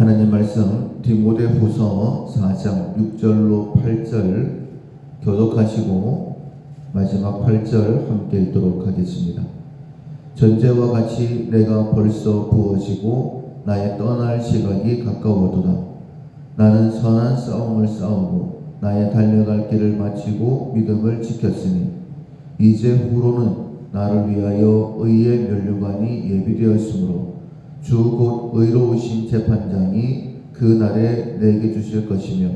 하나님 말씀 디모데 후서 4장 6절로 8절 교독하시고 마지막 8절 함께 읽도록 하겠습니다. 전제와 같이 내가 벌써 부어지고 나의 떠날 시각이 가까워도다. 나는 선한 싸움을 싸우고 나의 달려갈 길을 마치고 믿음을 지켰으니 이제 후로는 나를 위하여 의의 면류관이 예비되었으므로 주 곧 의로우신 재판장이 그 날에 내게 주실 것이며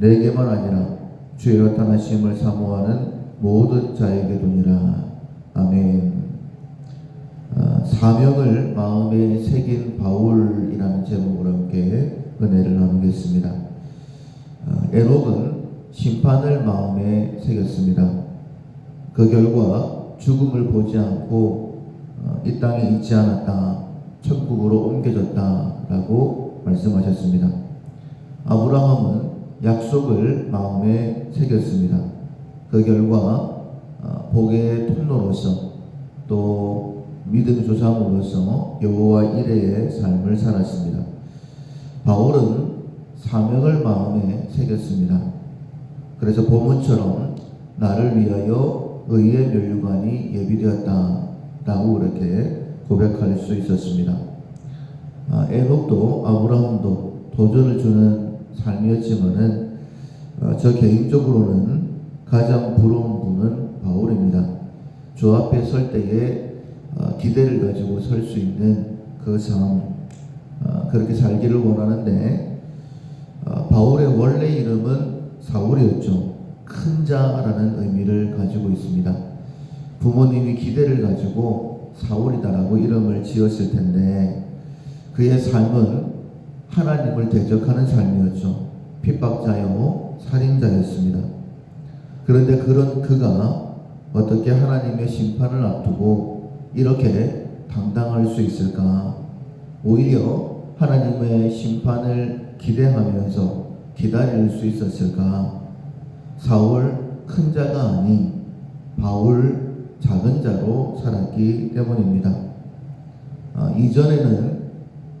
내게만 아니라 주의 나타나심을 사모하는 모든 자에게 도니라 아멘. 아, 사명을 마음에 새긴 바울이라는 제목으로 함께 은혜를 나누겠습니다. 아, 에녹은 심판을 마음에 새겼습니다. 그 결과 죽음을 보지 않고 어, 이 땅에 있지 않았다. 천국으로 옮겨졌다라고 말씀하셨습니다. 아브라함은 약속을 마음에 새겼습니다. 그 결과 어, 복의 통로로서 또 믿음 조상으로서 여호와 이레의 삶을 살았습니다. 바울은 사명을 마음에 새겼습니다. 그래서 본문처럼 나를 위하여 의의 면류관이 예비되었다라고 그렇게 고백할 수 있었습니다. 아, 에녹도 아브라함도 도전을 주는 삶이었지만은 어, 저 개인적으로는 가장 부러운 분은 바울입니다. 주 앞에 설 때에 어, 기대를 가지고 설 수 있는 그 삶, 어, 그렇게 살기를 원하는데 어, 바울의 원래 이름은 사울이었죠. 큰 자라는 의미를 가지고 있습니다. 부모님이 기대를 가지고 사울이다라고 이름을 지었을 텐데 그의 삶은 하나님을 대적하는 삶이었죠. 핍박자요, 살인자였습니다. 그런데 그런 그가 어떻게 하나님의 심판을 앞두고 이렇게 당당할 수 있을까? 오히려 하나님의 심판을 기대하면서 기다릴 수 있었을까? 사울 큰 자가 아닌 바울 작은 자로 살았기 때문입니다. 아, 이전에는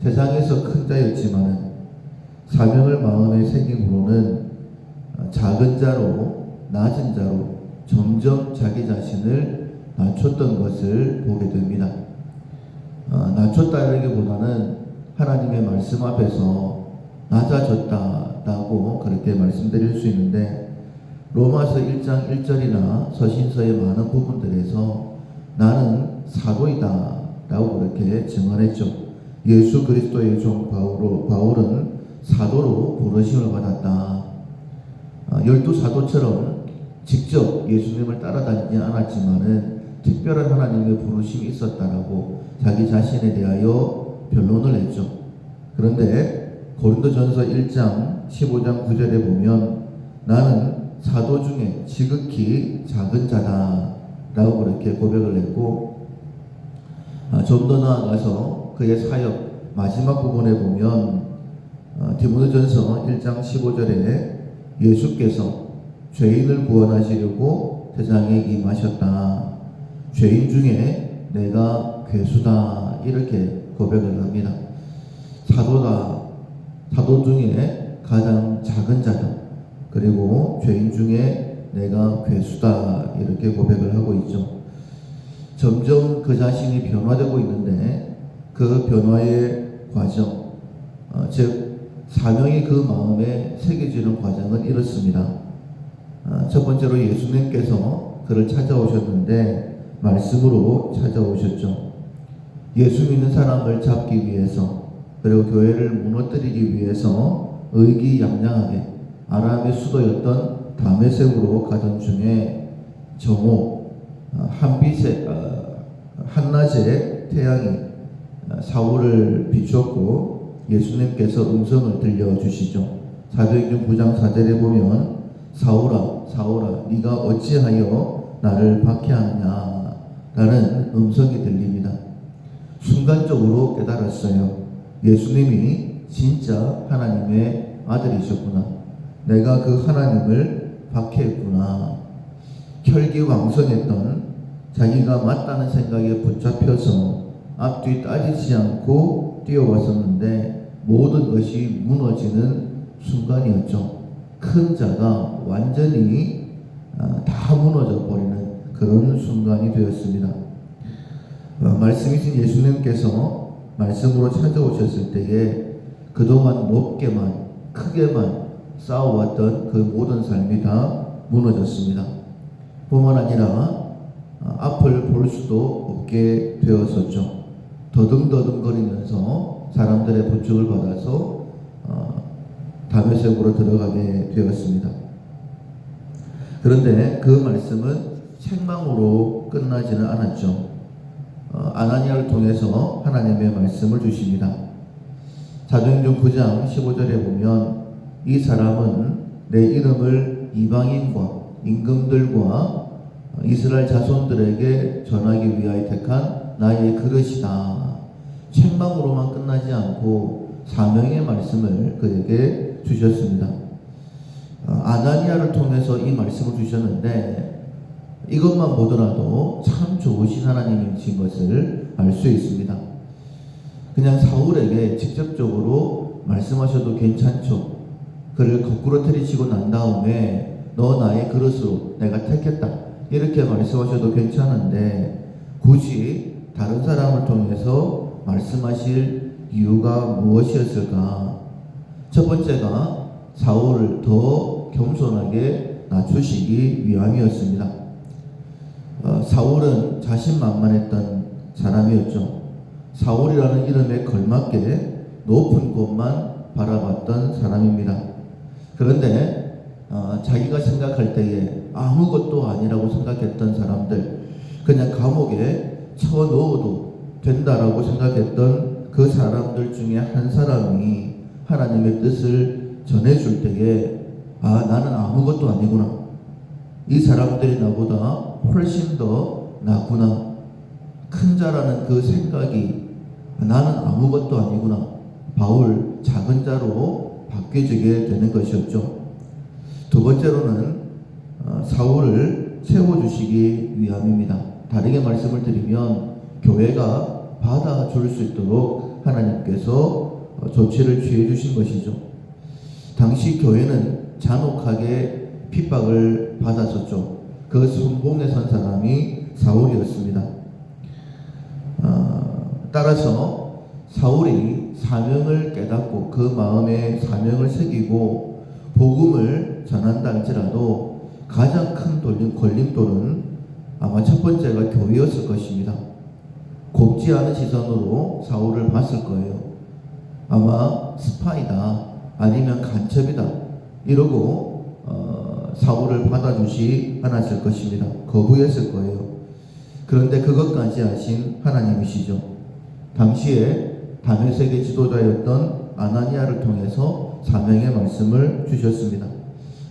세상에서 큰 자였지만 사명을 마음에 새김으로는 아, 작은 자로 낮은 자로 점점 자기 자신을 낮췄던 것을 보게 됩니다. 아, 낮췄다기보다는 하나님의 말씀 앞에서 낮아졌다라고 그렇게 말씀드릴 수 있는데 로마서 1장 1절이나 서신서의 많은 부분들에서 나는 사도이다 라고 그렇게 증언했죠. 예수 그리스도의 종 바울로, 바울은 사도로 부르심을 받았다. 아, 열두 사도처럼 직접 예수님을 따라다니지 않았지만은 특별한 하나님의 부르심이 있었다라고 자기 자신에 대하여 변론을 했죠. 그런데 고린도전서 1장 15장 9절에 보면 나는 사도 중에 지극히 작은 자다라고 그렇게 고백을 했고 아, 좀더 나아가서 그의 사역 마지막 부분에 보면 어, 디모데전서 1장 15절에 예수께서 죄인을 구원하시려고 세상에 임하셨다. 죄인 중에 내가 괴수다 이렇게 고백을 합니다. 사도다. 사도 중에 가장 작은 자다. 그리고 죄인 중에 내가 괴수다 이렇게 고백을 하고 있죠. 점점 그 자신이 변화되고 있는데 그 변화의 과정, 어, 즉 사명이 그 마음에 새겨지는 과정은 이렇습니다. 어, 첫 번째로 예수님께서 그를 찾아오셨는데 말씀으로 찾아오셨죠. 예수 믿는 사람을 잡기 위해서 그리고 교회를 무너뜨리기 위해서 의기양양하게 아람의 수도였던 다메섹으로 가던 중에 정오 어, 한빛에 어, 한낮에 태양이 어, 사울을 비추었고 예수님께서 음성을 들려 주시죠. 사도행전 9장 4절에 보면 사울아 사울아 네가 어찌하여 나를 박해하느냐 라는 음성이 들립니다. 순간적으로 깨달았어요. 예수님이 진짜 하나님의 아들이셨구나. 내가 그 하나님을 박해했구나. 혈기왕성했던 자기가 맞다는 생각에 붙잡혀서 앞뒤 따지지 않고 뛰어왔었는데 모든 것이 무너지는 순간이었죠. 큰 자가 완전히 아, 다 무너져 버리는 그런 순간이 되었습니다. 어, 말씀이신 예수님께서 말씀으로 찾아오셨을 때에 그동안 높게만 크게만 쌓아왔던 그 모든 삶이 다 무너졌습니다. 뿐만 아니라 어, 앞을 볼 수도 없게 되었었죠. 더듬더듬거리면서 사람들의 부축을 받아서 어, 다메섹으로 들어가게 되었습니다. 그런데 그 말씀은 책망으로 끝나지는 않았죠. 어, 아나니아를 통해서 하나님의 말씀을 주십니다. 사도행전 9장 15절에 보면 이 사람은 내 이름을 이방인과 임금들과 이스라엘 자손들에게 전하기 위하여 택한 나의 그릇이다. 책망으로만 끝나지 않고 사명의 말씀을 그에게 주셨습니다. 어, 아나니아를 통해서 이 말씀을 주셨는데 이것만 보더라도 참 좋으신 하나님이신 것을 알 수 있습니다. 그냥 사울에게 직접적으로 말씀하셔도 괜찮죠. 그를 거꾸로 때리치고 난 다음에 너 나의 그릇으로 내가 택했다. 이렇게 말씀하셔도 괜찮은데 굳이 다른 사람을 통해서 말씀하실 이유가 무엇이었을까? 첫 번째가 사울을 더 겸손하게 낮추시기 위함이었습니다. 어, 사울은 자신만만했던 사람이었죠. 사울이라는 이름에 걸맞게 높은 곳만 바라봤던 사람입니다. 그런데 어, 자기가 생각할 때에 아무것도 아니라고 생각했던 사람들, 그냥 감옥에 쳐 넣어도 된다라고 생각했던 그 사람들 중에 한 사람이 하나님의 뜻을 전해줄 때에 아 나는 아무것도 아니구나. 이 사람들이 나보다 훨씬 더 낫구나. 큰 자라는 그 생각이 나는 아무것도 아니구나. 바울 작은 자로 바뀌어지게 되는 것이었죠. 두 번째로는 어, 사울을 세워주시기 위함입니다. 다르게 말씀을 드리면 교회가 받아줄 수 있도록 하나님께서 어, 조치를 취해 주신 것이죠. 당시 교회는 잔혹하게 핍박을 받았었죠. 그 성공에 선 사람이 사울이었습니다. 어, 따라서 사울이 사명을 깨닫고 그 마음에 사명을 새기고 복음을 전한다 할지라도 가장 큰 돌림, 걸림돌은 아마 첫 번째가 교회였을 것입니다. 곱지 않은 시선으로 사울을 봤을 거예요. 아마 스파이다 아니면 간첩이다 이러고 어, 사울을 받아주지 않았을 것입니다. 거부했을 거예요. 그런데 그것까지 아신 하나님이시죠. 당시에 다메섹의 지도자였던 아나니아를 통해서 사명의 말씀을 주셨습니다.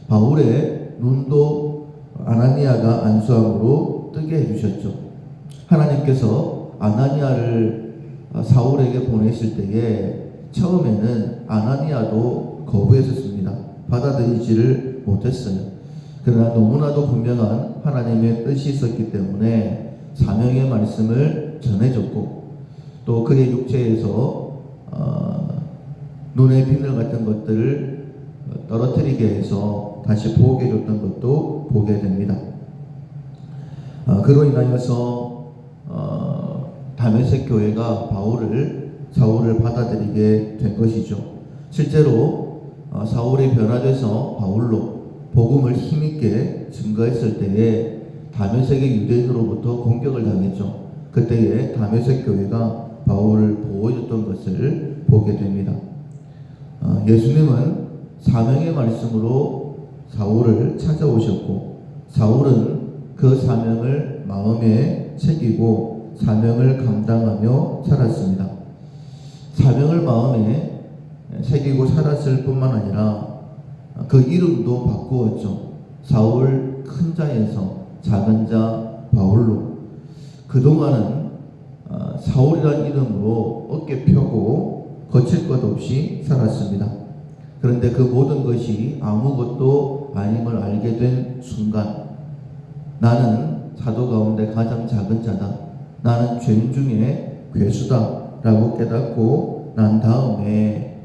바울의 눈도 아나니아가 안수함으로 뜨게 해주셨죠. 하나님께서 아나니아를 사울에게 보내실 때에 처음에는 아나니아도 거부했었습니다. 받아들이지를 못했어요. 그러나 너무나도 분명한 하나님의 뜻이 있었기 때문에 사명의 말씀을 전해줬고 또 그의 육체에서 어, 눈의 비늘 같은 것들을 떨어뜨리게 해서 다시 보게 해줬던 것도 보게 됩니다. 어, 그로 인하여서 어, 다메섹 교회가 바울을 사울을 받아들이게 된 것이죠. 실제로 어, 사울이 변화돼서 바울로 복음을 힘있게 증거했을 때에 다메섹의 유대인으로부터 공격을 당했죠. 그때에 다메섹 교회가 바울을 보호해줬던 것을 보게 됩니다. 어, 예수님은 사명의 말씀으로 사울을 찾아오셨고 사울은 그 사명을 마음에 새기고 사명을 감당하며 살았습니다. 사명을 마음에 새기고 살았을 뿐만 아니라 그 이름도 바꾸었죠. 사울 큰 자에서 작은 자 바울로 그동안은 어, 사울이라는 이름으로 어깨 펴고 거칠 것 없이 살았습니다. 그런데 그 모든 것이 아무것도 아님을 알게 된 순간 나는 사도 가운데 가장 작은 자다. 나는 죄인 중에 괴수다. 라고 깨닫고 난 다음에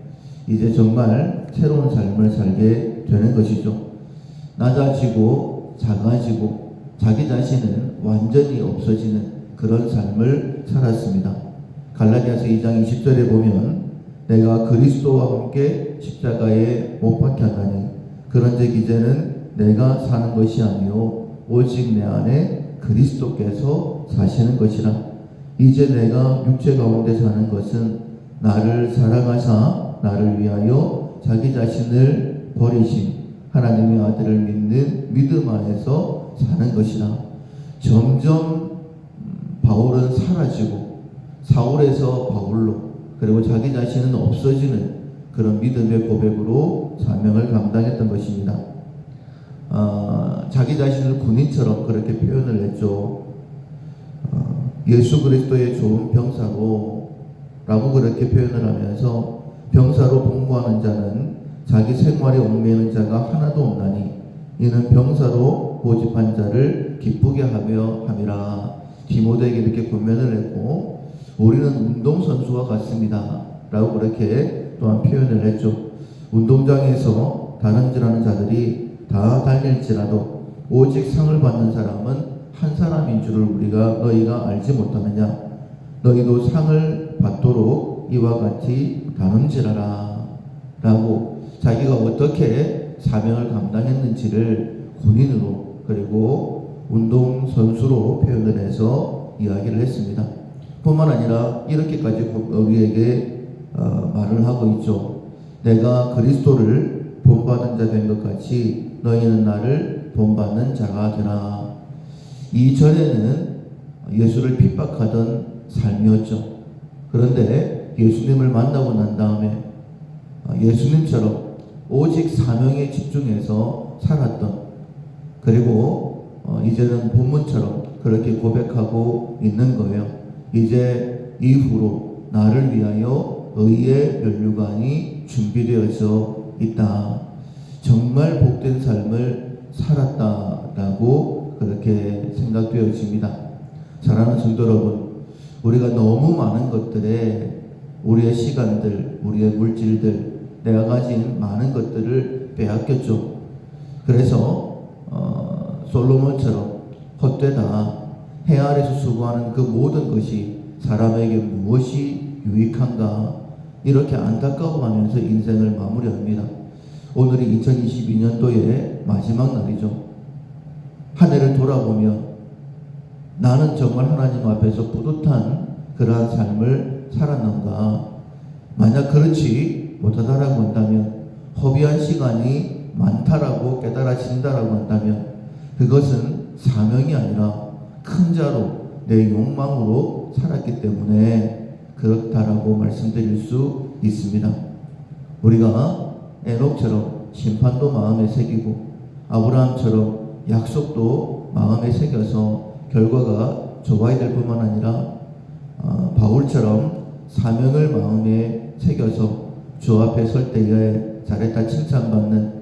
이제 정말 새로운 삶을 살게 되는 것이죠. 낮아지고 작아지고 자기 자신은 완전히 없어지는 그런 삶을 살았습니다. 갈라디아서 2장 20절에 보면 내가 그리스도와 함께 십자가에 못 박혔나니 그런즉 이제는 내가 사는 것이 아니요 오직 내 안에 그리스도께서 사시는 것이라 이제 내가 육체 가운데 사는 것은 나를 사랑하사 나를 위하여 자기 자신을 버리신 하나님의 아들을 믿는 믿음 안에서 사는 것이라 점점 음, 바울은 사라지고 사울에서 바울로 그리고 자기 자신은 없어지는 그런 믿음의 고백으로 사명을 감당했던 것입니다. 아, 자기 자신을 군인처럼 그렇게 표현을 했죠. 어, 예수 그리스도의 좋은 병사로 라고 그렇게 표현을 하면서 병사로 복무하는 자는 자기 생활에 얽매이는 자가 하나도 없나니 이는 병사로 모집한 자를 기쁘게 하며 함이라 디모데에게 이렇게 권면을 했고 우리는 운동선수와 같습니다 라고 그렇게 또한 표현을 했죠. 운동장에서 다른질하는 자들이 다 달릴지라도 오직 상을 받는 사람은 한 사람인 줄을 우리가 너희가 알지 못하느냐? 너희도 상을 받도록 이와 같이 다름질하라 라고 자기가 어떻게 사명을 감당했는지를 군인으로 그리고 운동선수로 표현을 해서 이야기를 했습니다. 뿐만 아니라 이렇게까지 우리에게 어, 말을 하고 있죠. 내가 그리스도를 본받은 자 된 것 같이 너희는 나를 본받는 자가 되라. 이전에는 예수를 핍박하던 삶이었죠. 그런데 예수님을 만나고 난 다음에 예수님처럼 오직 사명에 집중해서 살았던 그리고 어, 이제는 본문처럼 그렇게 고백하고 있는 거예요. 이제 이후로 나를 위하여 의의 면류관이 준비되어져 있다. 정말 복된 삶을 살았다라고 그렇게 생각되어집니다. 사랑하는 성도 여러분, 우리가 너무 많은 것들에 우리의 시간들, 우리의 물질들, 내가 가진 많은 것들을 빼앗겼죠. 그래서 어, 솔로몬처럼 헛되다 해 아래서 수고하는 그 모든 것이 사람에게 무엇이 유익한가 이렇게 안타까워하면서 인생을 마무리합니다. 오늘이 2022년도의 마지막 날이죠. 한 해를 돌아보면 나는 정말 하나님 앞에서 뿌듯한 그러한 삶을 살았는가? 만약 그렇지 못하다라고 한다면 허비한 시간이 많다라고 깨달아진다라고 한다면 그것은 사명이 아니라 큰 자로 내 욕망으로 살았기 때문에 그렇다라고 말씀드릴 수 있습니다. 우리가 에녹처럼 심판도 마음에 새기고 아브라함처럼 약속도 마음에 새겨서 결과가 좋아야 될 뿐만 아니라 어, 바울처럼 사명을 마음에 새겨서 주 앞에 설 때에 잘했다 칭찬받는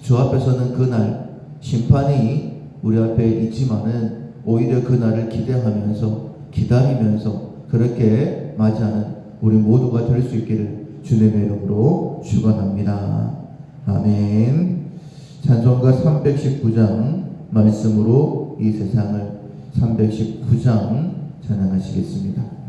주 앞에서는 그날 심판이 우리 앞에 있지만은 오히려 그날을 기대하면서 기다리면서 그렇게 맞이하는 우리 모두가 될 수 있기를 주님의 이름으로 축원합니다. 아멘. 찬송가 319장 말씀으로 이 세상을 319장 찬양하시겠습니다.